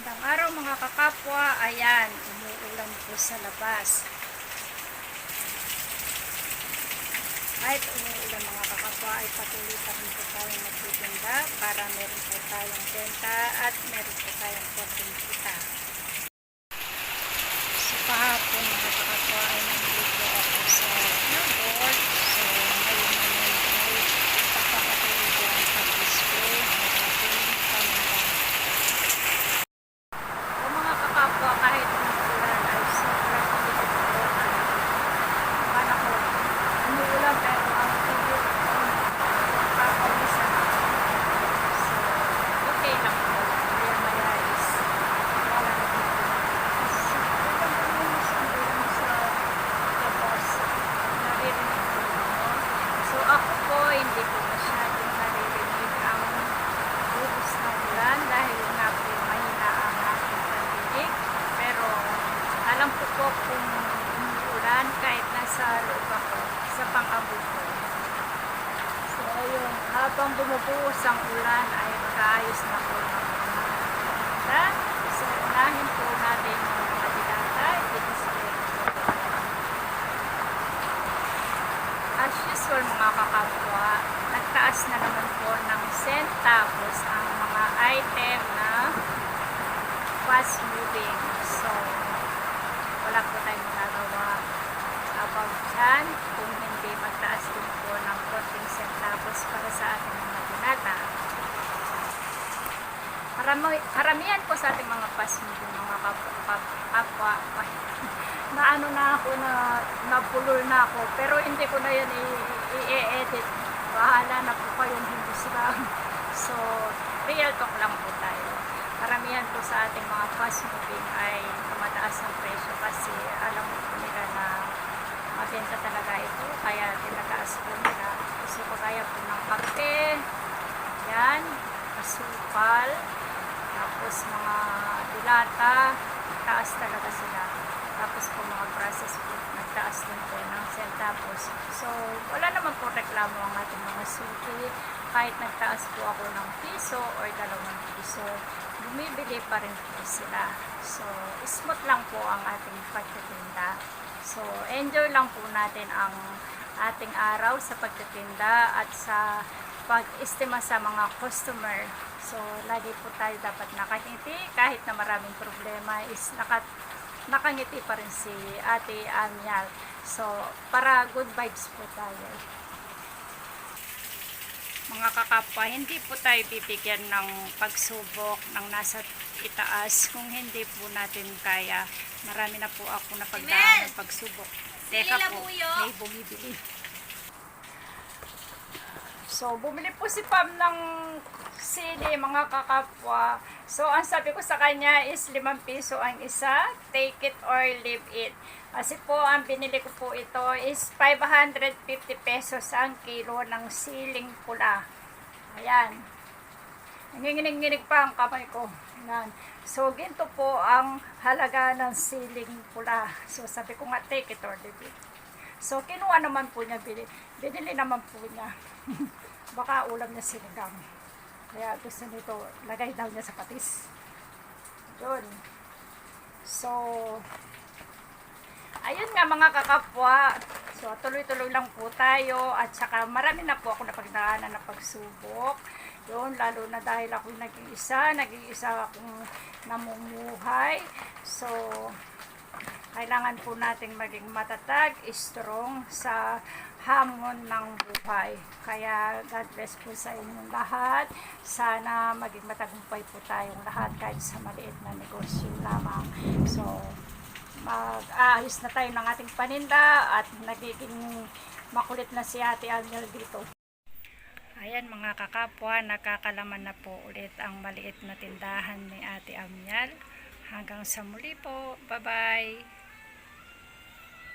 Magandang araw mga kakapwa. Ayan, umuulan po sa labas. Kahit umuulan mga kakapwa ay patuloy pa rin po tayong magtitinda para meron po tayong benta at meron po tayong konting kita. So kahapon mga kakapwa ay nandito po ako sa billboard. So ngayon naman ay pagpapatuloy ko ang pag-display ng ating paninda. O mga kakapwa, kahit umuulan ay sobrang hindi ko po ang akala ko umuulan pero ang tubig kakaulisan So, okay lang po. Maya maya is wala na dito. Kasi ibang pumulis ang ulan sa labas. Naririnig ko no? So ako po, hindi ko masyadong naririnig ang bubos ng ulan dahil nga po mahina ang aking pandinig. Pero alam ko po kung umuulan nasa loob ako sa pang-abot ko. So ayun, habang bumubuhos ang ulan ay magkaayos na po ng mga. So unahin po natin yung mga dilata. Ko po. As usual mga kakapwa, nagtaas na naman po ng centavos ang mga item na fast moving. So, wala po tayong magagawa about dyan kung hindi magtaas din po ng konting centavos para sa ating mga binata. Karami, karamihan po sa ating mga moving mga kap- kap- kapwa. Na ano na ako na napulol na ako. Pero hindi ko na yan i-edit. Bahala na po kayong hindi sila. So real talk lang po tayo. Karamihan po sa ating mga fast moving ay tumataas ang presyo kasi alam po nila na mabenta talaga ito kaya tinataas po nila. Kasi po kaya po ng kape yan asukal tapos mga dilata taas talaga sila. Tapos po mga process po nagtaas din po ng centavos so wala naman po reklamo ang ating mga suki. Kahit nagtaas po ako ng piso or dalawang piso bumibili pa rin po sila. So smooth lang po ang ating pagtitinda. So enjoy lang po natin ang ating araw sa pagtitinda at sa pag-estima sa mga customer so lagi po tayo dapat nakangiti kahit na maraming problema is nakat nakangiti pa rin si Ate Amial. So, para good vibes po tayo. Mga kakapwa, hindi po tayo bibigyan ng pagsubok ng nasa itaas kung hindi po natin kaya. Marami na po ako na pagdaan ng pagsubok. Teka po, may bumibili. So, bumili po si Pam ng sili, mga kakapwa. So, ang sabi ko sa kanya is 5 piso ang isa. Take it or leave it. Kasi po, ang binili ko po ito is 550 pesos ang kilo ng siling pula. Ayan. Nanginginig-nginig pa ang kamay ko. Ayan. So, ginto po ang halaga ng siling pula. So, sabi ko nga, take it or leave it. So, kinuha naman po niya, binili, binili naman po niya. Baka ulam niya sinigang. Kaya gusto nito, lagay daw niya sa patis. Yun. So, ayun nga mga kakapwa. So, tuloy-tuloy lang po tayo. At saka marami na po ako napagdaanan na pagsubok. Yun, lalo na dahil ako naging isa, naging isa akong namumuhay. So, kailangan po nating maging matatag, strong sa hamon ng buhay. Kaya God bless po sa inyong lahat. Sana maging matagumpay po tayong lahat kahit sa maliit na negosyo lamang. So, mag-aayos na tayo ng ating paninda at nagiging makulit na si Ate Angel dito. Ayan mga kakapwa, nakakalaman na po ulit ang maliit na tindahan ni Ate Amial. Hanggang sa muli po. Bye-bye!